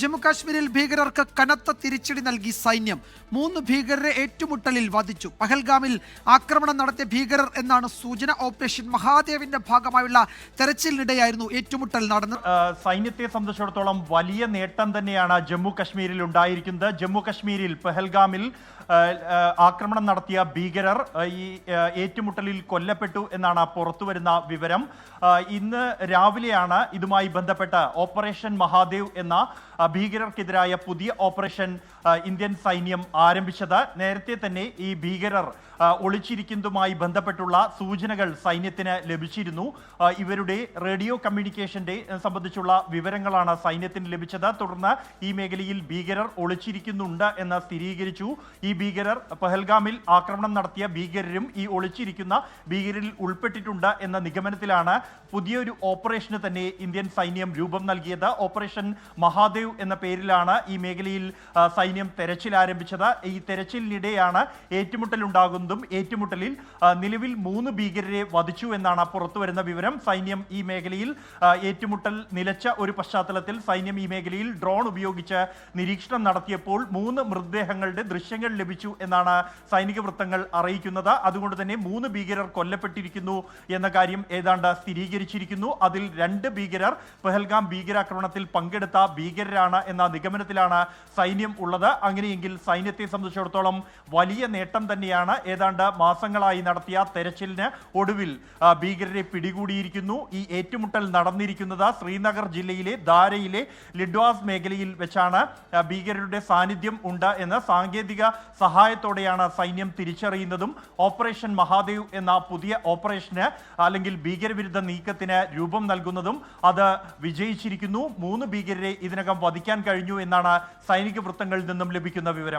ജമ്മുകാശ്മീരിൽ ഭീകരർക്ക് കനത്ത തിരിച്ചടി നൽകി സൈന്യം. മൂന്ന് ഭീകരരെ ഏറ്റുമുട്ടലിൽ വധിച്ചു. പഹൽഗാമിൽ ആക്രമണം നടത്തിയ ഭീകരർ എന്നാണ് സൂചന. ഓപ്പറേഷൻ മഹാദേവിന്റെ ഭാഗമായുള്ള തെരച്ചിലിനിടെയായിരുന്നു ഏറ്റുമുട്ടൽ നടന്നത്. സൈന്യത്തെ സംബന്ധിച്ചിടത്തോളം വലിയ നേട്ടം തന്നെയാണ് ജമ്മു കശ്മീരിൽ ഉണ്ടായിരിക്കുന്നത് ജമ്മു കശ്മീരിൽ പെഹൽഗാമിൽ ആക്രമണം നടത്തിയ ഭീകരർ ഈ ഏറ്റുമുട്ടലിൽ കൊല്ലപ്പെട്ടു എന്നാണ് പുറത്തുവരുന്ന വിവരം. ഇന്ന് രാവിലെയാണ് ഇതുമായി ബന്ധപ്പെട്ട് ഓപ്പറേഷൻ മഹാദേവ് എന്ന ഭീകരർക്കെതിരായ പുതിയ ഓപ്പറേഷൻ ഇന്ത്യൻ സൈന്യം ആരംഭിച്ചത്. നേരത്തെ തന്നെ ഈ ഭീകരർ ഒളിച്ചിരിക്കുന്നതുമായി ബന്ധപ്പെട്ടുള്ള സൂചനകൾ സൈന്യത്തിന് ലഭിച്ചിരുന്നു. ഇവരുടെ റേഡിയോ കമ്മ്യൂണിക്കേഷന്റെ സംബന്ധിച്ചുള്ള വിവരങ്ങളാണ് സൈന്യത്തിന് ലഭിച്ചത്. തുടർന്ന് ഈ മേഖലയിൽ ഭീകരർ ഒളിച്ചിരിക്കുന്നുണ്ട് എന്ന് സ്ഥിരീകരിച്ചു. ഈ ഭീകരർ പെഹൽഗാമിൽ ആക്രമണം നടത്തിയ ഭീകരരും ഈ ഒളിച്ചിരിക്കുന്ന ഭീകരരിൽ ഉൾപ്പെട്ടിട്ടുണ്ട് എന്ന നിഗമനത്തിലാണ് പുതിയൊരു ഓപ്പറേഷന് തന്നെ ഇന്ത്യൻ സൈന്യം രൂപം നൽകിയത്. ഓപ്പറേഷൻ മഹാദേവ് എന്ന പേരിലാണ് ഈ മേഖലയിൽ സൈന്യം തെരച്ചിൽ ആരംഭിച്ചത്. ഈ തെരച്ചിലിനിടെയാണ് ഏറ്റുമുട്ടൽ ഉണ്ടാകുന്നതും ഏറ്റുമുട്ടലിൽ നിലവിൽ മൂന്ന് ഭീകരരെ വധിച്ചു എന്നാണ് പുറത്തുവരുന്ന വിവരം. സൈന്യം ഈ മേഖലയിൽ ഏറ്റുമുട്ടൽ നിലച്ച ഒരു പശ്ചാത്തലത്തിൽ സൈന്യം ഈ മേഖലയിൽ ഡ്രോൺ ഉപയോഗിച്ച് നിരീക്ഷണം നടത്തിയപ്പോൾ മൂന്ന് മൃതദേഹങ്ങളുടെ ദൃശ്യങ്ങൾ ലഭിച്ചു എന്നാണ് സൈനിക വൃത്തങ്ങൾ അറിയിക്കുന്നത്. അതുകൊണ്ട് തന്നെ മൂന്ന് ഭീകരർ കൊല്ലപ്പെട്ടിരിക്കുന്നു എന്ന കാര്യം ഏതാണ്ട് സ്ഥിരീകരിച്ചിരിക്കുന്നു. അതിൽ രണ്ട് ഭീകരർ പെഹൽഗാം ഭീകരാക്രമണത്തിൽ പങ്കെടുത്ത ഭീകരരാണ് എന്ന നിഗമനത്തിലാണ് സൈന്യം ഉള്ളത്. അങ്ങനെയെങ്കിൽ സൈന്യത്തെ സംബന്ധിച്ചിടത്തോളം വലിയ നേട്ടം തന്നെയാണ് ഏതാണ്ട് മാസങ്ങളായി നടത്തിയ തെരച്ചിലിന് ഒടുവിൽ ഭീകരരെ പിടികൂടിയിരിക്കുന്നു. ഈ ഏറ്റുമുട്ടൽ നടന്നിരിക്കുന്നത് ശ്രീനഗർ ജില്ലയിലെ ധാരയിലെ ലിഡ്വാസ് മേഖലയിൽ വെച്ചാണ് ഭീകരരുടെ സാന്നിധ്യം ഉണ്ട് എന്ന് സാങ്കേതിക സഹായത്തോടെയാണ് സൈന്യം തിരിച്ചറിയുന്നതും. ഓപ്പറേഷൻ മഹാദേവ് എന്ന പുതിയ ഓപ്പറേഷന് അല്ലെങ്കിൽ ഭീകരവിരുദ്ധ നീക്കത്തിന് രൂപം നൽകുന്നതും അത് വിജയിച്ചിരിക്കുന്നു. മൂന്ന് ഭീകരരെ ഇതിനകം വധിക്കാൻ കഴിഞ്ഞു എന്നാണ് സൈനിക വൃത്തങ്ങളിൽ നിന്നും ലഭിക്കുന്ന വിവരം.